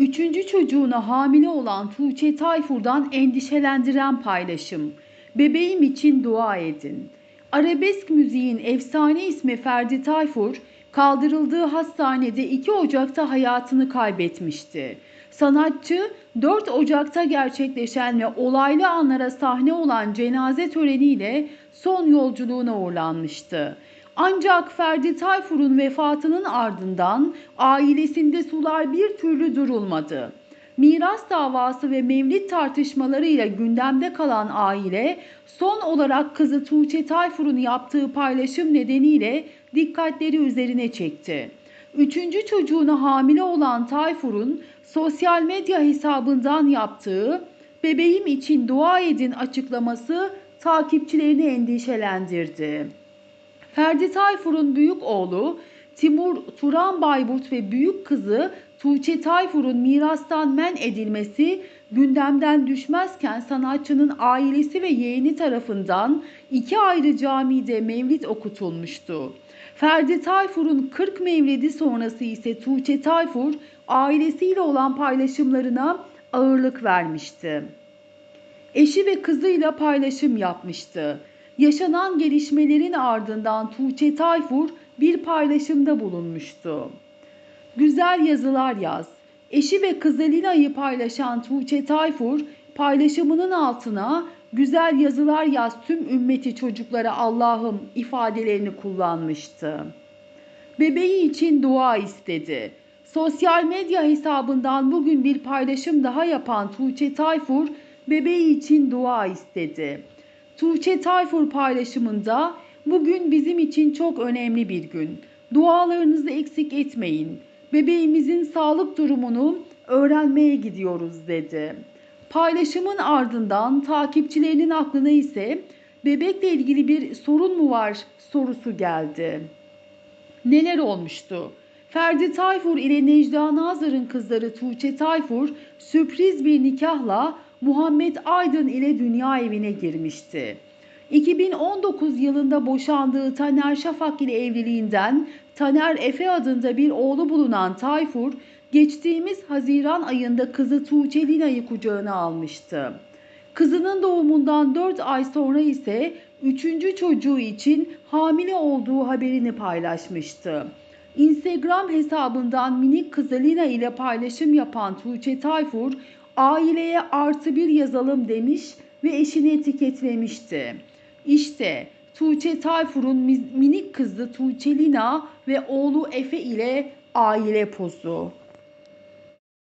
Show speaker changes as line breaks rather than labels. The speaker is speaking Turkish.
Üçüncü çocuğuna hamile olan Tuğçe Tayfur'dan endişelendiren paylaşım. Bebeğim için dua edin. Arabesk müziğin efsane ismi Ferdi Tayfur, kaldırıldığı hastanede 2 Ocak'ta hayatını kaybetmişti. Sanatçı 4 Ocak'ta gerçekleşen ve olaylı anlara sahne olan cenaze töreniyle son yolculuğuna uğurlanmıştı. Ancak Ferdi Tayfur'un vefatının ardından ailesinde sular bir türlü durulmadı. Miras davası ve mevlid tartışmalarıyla gündemde kalan aile son olarak kızı Tuğçe Tayfur'un yaptığı paylaşım nedeniyle dikkatleri üzerine çekti. Üçüncü çocuğuna hamile olan Tayfur'un sosyal medya hesabından yaptığı bebeğim için dua edin açıklaması takipçilerini endişelendirdi. Ferdi Tayfur'un büyük oğlu Timur Turan Bayburt ve büyük kızı Tuğçe Tayfur'un mirastan men edilmesi gündemden düşmezken sanatçının ailesi ve yeğeni tarafından iki ayrı camide mevlid okutulmuştu. Ferdi Tayfur'un 40 mevlidi sonrası ise Tuğçe Tayfur ailesiyle olan paylaşımlarına ağırlık vermişti. Eşi ve kızıyla paylaşım yapmıştı. Yaşanan gelişmelerin ardından Tuğçe Tayfur bir paylaşımda bulunmuştu. Güzel yazılar yaz. Eşi ve kızı Lina'yı paylaşan Tuğçe Tayfur paylaşımının altına güzel yazılar yaz tüm ümmeti çocuklara Allah'ım ifadelerini kullanmıştı. Bebeği için dua istedi. Sosyal medya hesabından bugün bir paylaşım daha yapan Tuğçe Tayfur bebeği için dua istedi. Tuğçe Tayfur paylaşımında bugün bizim için çok önemli bir gün. Dualarınızı eksik etmeyin. Bebeğimizin sağlık durumunu öğrenmeye gidiyoruz dedi. Paylaşımın ardından takipçilerinin aklına ise bebekle ilgili bir sorun mu var sorusu geldi. Neler olmuştu? Ferdi Tayfur ile Necla Nazır'ın kızları Tuğçe Tayfur sürpriz bir nikahla Muhammed Aydın ile dünya evine girmişti. 2019 yılında boşandığı Taner Şafak ile evliliğinden Taner Efe adında bir oğlu bulunan Tayfur, geçtiğimiz Haziran ayında kızı Tuğçe Lina'yı kucağına almıştı. Kızının doğumundan 4 ay sonra ise 3. çocuğu için hamile olduğu haberini paylaşmıştı. Instagram hesabından minik kızı Lina ile paylaşım yapan Tuğçe Tayfur, aileye artı bir yazalım demiş ve eşini etiketlemişti. İşte Tuğçe Tayfur'un minik kızı Tuğçe Lina ve oğlu Efe ile aile pozu.